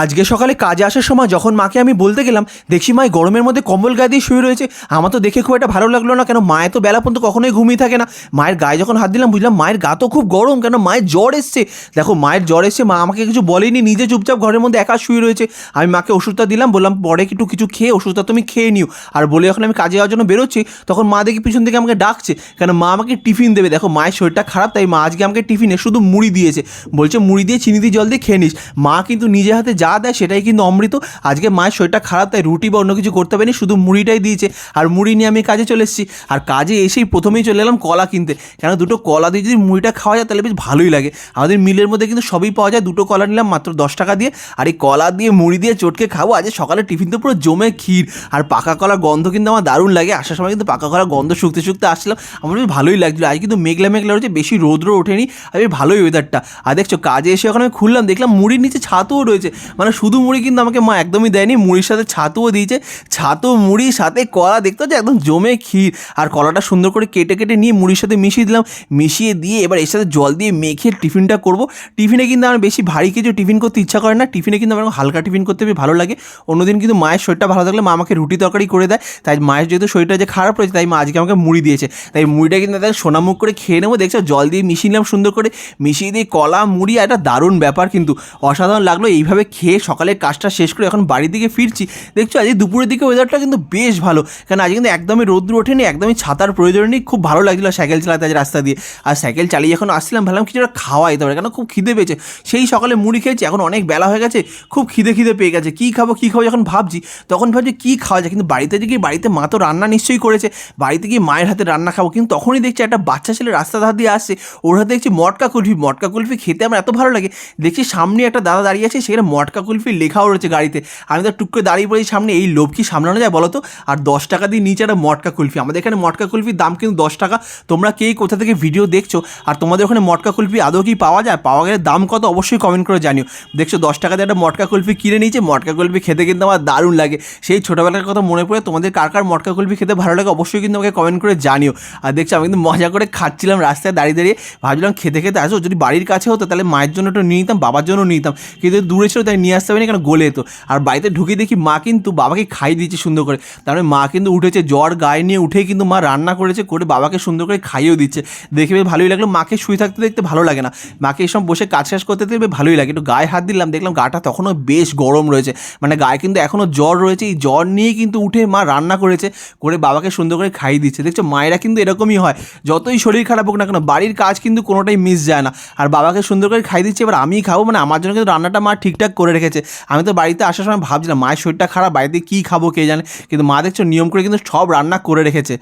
আজকে সকালে কাজে আসার সময় যখন মাকে আমি বলতে গেলাম, দেখছি মা গরমের মধ্যে কম্বল গায়ে দিয়ে শুয়ে রয়েছে। আমার তো দেখে খুব একটা ভালো লাগল না। কেন মায়ের তো বেলা পর্যন্ত কখনোই ঘুমিয়ে থাকে না। মায়ের গায়ে যখন হাত দিলাম, বুঝলাম মায়ের গা তো খুব গরম। কেন মায়ের জ্বর এসছে। দেখো, মায়ের জ্বর এসছে, মা আমাকে কিছু বলেনি। নিজে চুপচাপ ঘরের মধ্যে একা শুয়ে রয়েছে। আমি মাকে ওষুধটা দিলাম, বললাম, পরে একটু কিছু খেয়ে ওষুধটা তুমি খেয়ে নিও। আর বলে যখন আমি কাজে যাওয়ার জন্য বেরোচ্ছি, তখন মা দেখি পিছন থেকে আমাকে ডাকছে। কেন মা আমাকে টিফিন দেবে। দেখো, মায়ের শরীরটা খারাপ, তাই মা আজকে আমাকে টিফিনে শুধু মুড়ি দিয়েছে। বলছে, মুড়ি দিয়ে চিনি দিয়ে জল দিয়ে খেয়ে নিস। মা কিন্তু নিজে হাতে যা দেয় সেটাই কিন্তু অমৃত। আজকে মায়ের শরীরটা খারাপ, তাই রুটি বা অন্য কিছু করতে পারিনি, শুধু মুড়িটাই দিয়েছে। আর মুড়ি নিয়ে আমি কাজে চলে এসেছি। আর কাজে এসেই প্রথমেই চলে এলাম কলা কিনতে। কেন দুটো কলা দিয়ে যদি মুড়িটা খাওয়া যায়, তাহলে বেশ ভালোই লাগে। আমাদের মিলের মধ্যে কিন্তু সবই পাওয়া যায়। দুটো কলা নিলাম মাত্র দশ টাকা দিয়ে। আর এই কলা দিয়ে, মুড়ি দিয়ে চটকে খাব। আজ সকালে টিফিন তো পুরো জমে ক্ষীর। আর পাকা কলার গন্ধ কিন্তু আমার দারুণ লাগে। আসার সময় কিন্তু পাকা কলার গন্ধ শুকতে শুকতে আসলাম। আমার বেশ ভালোই লাগছিল। আজ কিন্তু মেঘলা মেঘলা রয়েছে। বেশি রৌদ্র ওঠেনি। আর বেশ ভালোই ওয়েদারটা আর দেখছ, কাজে এসে ওখানে আমি খুললাম। দেখলাম মুড়ির নিচে ছাতুও রয়েছে। মানে শুধু মুড়ি কিন্তু আমাকে মা একদমই দেয়নি, মুড়ির সাথে ছাতুও দিয়েছে। ছাতু মুড়ির সাথে কলা, দেখতে হচ্ছে একদম জমে ক্ষীর। আর কলাটা সুন্দর করে কেটে কেটে নিয়ে মুড়ির সাথে মিশিয়ে দিলাম। মিশিয়ে দিয়ে এবার এর সাথে জল দিয়ে মেখে টিফিনটা করব। টিফিনে কিন্তু আমার বেশি ভারী কিছু টিফিন করতে ইচ্ছা করে না। টিফিনে কিন্তু আমার হালকা টিফিন করতে ভালো লাগে। অন্যদিন কিন্তু মায়ের শরীরটা ভালো থাকলে মা আমাকে রুটি তরকারি করে দেয়। তাই মায়ের যেহেতু শরীরটা যে খারাপ রয়েছে, তাই মা আজকে আমাকে মুড়ি দিয়েছে। তাই মুড়িটা কিন্তু তাদের সোনামুখ করে খেয়ে নেব। দেখছ? জল দিয়ে মিশিয়ে নিলাম সুন্দর করে। মিশিয়ে দিয়ে কলা, মুড়ি একটা দারুণ ব্যাপার কিন্তু। অসাধারণ লাগল। এইভাবে খেয়ে সকালের কাজটা শেষ করে এখন বাড়ির দিকে ফিরছি। দেখছ, আজকে দুপুরের দিকে ওয়েদারটা কিন্তু বেশ ভালো। কারণ আজ কিন্তু একদমই রোদ্র ওঠেনি, একদমই ছাতার প্রয়োজন নেই। খুব ভালো লাগছিল সাইকেল চালাতে আজ রাস্তা দিয়ে। আর সাইকেল চালিয়ে যখন আসছিলাম, ভাবলাম কিছু একটা খাওয়া যেতে পারে কেন, খুব খিদে পেয়েছে। সেই সকালে মুড়ি খেয়েছি, এখন অনেক বেলা হয়ে গেছে, খুব খিদে খিদে পেয়ে গেছে। কী খাব কী খাব যখন ভাবছি, তখন ভাবছি কী খাওয়া যায়? কিন্তু বাড়িতে যে কি, বাড়িতে মা তো রান্না নিশ্চয়ই করেছে। বাড়িতে গিয়ে মায়ের হাতে রান্না খাব। কিন্তু তখনই দেখছি একটা বাচ্চা ছেলে রাস্তা ধার দিয়ে আসছে। ওর হাতে দেখছি মটকা কুলফি। মটকা কুলফি খেতে আমার এত ভালো লাগে। দেখছি সামনে একটা দাদা দাঁড়িয়ে আছে, সেখানে মটকা কুলফি লেখাও রয়েছে গাড়িতে। আমি তো টুক করে দাঁড়িয়ে পড়েছি সামনে, এই লোভ কি সামলানো যায় বলো তো আর দশ টাকা দিয়ে নিচে একটা মটকা কুলফি। আমাদের এখানে মটকা কুলফির দাম কিন্তু দশ টাকা। তোমরা কে কোথা থেকে ভিডিও দেখছ? আর তোমাদের ওখানে মটকা কুলফি আদৌ কি পাওয়া যায়? পাওয়া গেলে দাম কত? অবশ্যই কমেন্ট করে জানিও। দেখছ, দশ টাকা দিয়ে একটা মটকা কুলফি কিনে নিয়েছে। মটকা কুলফি খেতে কিন্তু আমার দারুণ লাগে। সেই ছোটোবেলার কথা মনে পড়ে, তোমাদের কার কার মটকা কুলফি খেতে ভালো লাগে অবশ্যই কিন্তু আমাকে কমেন্ট করে জানিও। আর দেখছ, আমি কিন্তু মজা করে খাচ্ছিলাম রাস্তায় দাঁড়িয়ে দাঁড়িয়ে। ভাবছিলাম খেতে খেতে আসো যদি বাড়ির কাছে হতো, তাহলে মায়ের জন্য একটু নিয়ে নিতাম, বাবার জন্য নিয়ে নিতাম। কিন্তু দূরে ছিল, তাই নিয়ে আসতে পারিনি কেন? গলে যেত আর বাড়িতে ঢুকে দেখি মা কিন্তু বাবাকে খাইয়ে দিয়েছে সুন্দর করে। তার মানে মা কিন্তু উঠেছে, জ্বর গায়ে নিয়ে উঠে কিন্তু মা রান্না করেছে, করে বাবাকে সুন্দর করে খাইয়েও দিচ্ছে। দেখে বেশ ভালোই লাগল। মাকে শুয়ে থাকতে দেখতে ভালো লাগে না। মাকে এসব বসে কাজ শেষ করতে দেখতে বেশ ভালোই লাগে। একটু গায়ে হাত দিলাম, দেখলাম গাটা তখনও বেশ গরম রয়েছে। মানে গায়ে কিন্তু এখনও জ্বর রয়েছে। এই জ্বর নিয়ে কিন্তু উঠে মা রান্না করেছে, করে বাবাকে সুন্দর করে খাইয়ে দিচ্ছে। দেখছ, মায়েরা কিন্তু এরকমই হয়। যতই শরীর খারাপ হোক না কেন, বাড়ির কাজ কিন্তু কোনোটাই মিস যায় না। আর বাবাকে সুন্দর করে খাইয়ে দিচ্ছে, এবার আমি খাব। মানে আমার জন্য কিন্তু রান্নাটা মা ঠিকঠাক করে রেখেছে। আমি তো বাড়িতে আসার সময় ভাবছিলাম, মায়ের শরীরটা খারাপ, বাড়িতে কী খাব কে জানে? কিন্তু মা দেখছ নিয়ম করে কিন্তু সব রান্না করে রেখেছে।